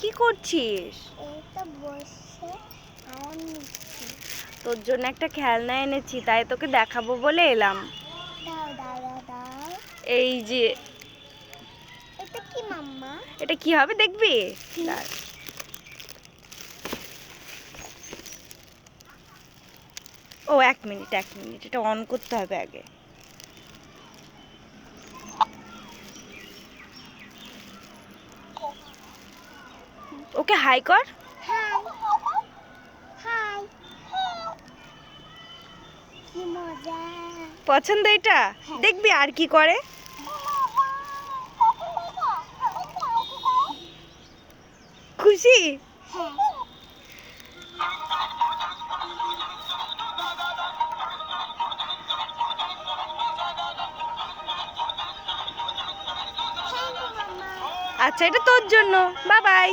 কি করছিস? তোর জন্য একটা খেলনা এনেছি তাই তোকে দেখাবো বলে এলাম। এই যে এটা কি মাম্মা? এটা কি হবে দেখবি। ও এক মিনিট এক মিনিট এটা অন করতে হবে আগে। ওকে হাই কর। পছন্দ এটা? দেখবি আর কি করে। খুশি? হ্যাঁ। আচ্ছা এটা তোর জন্য। Bye bye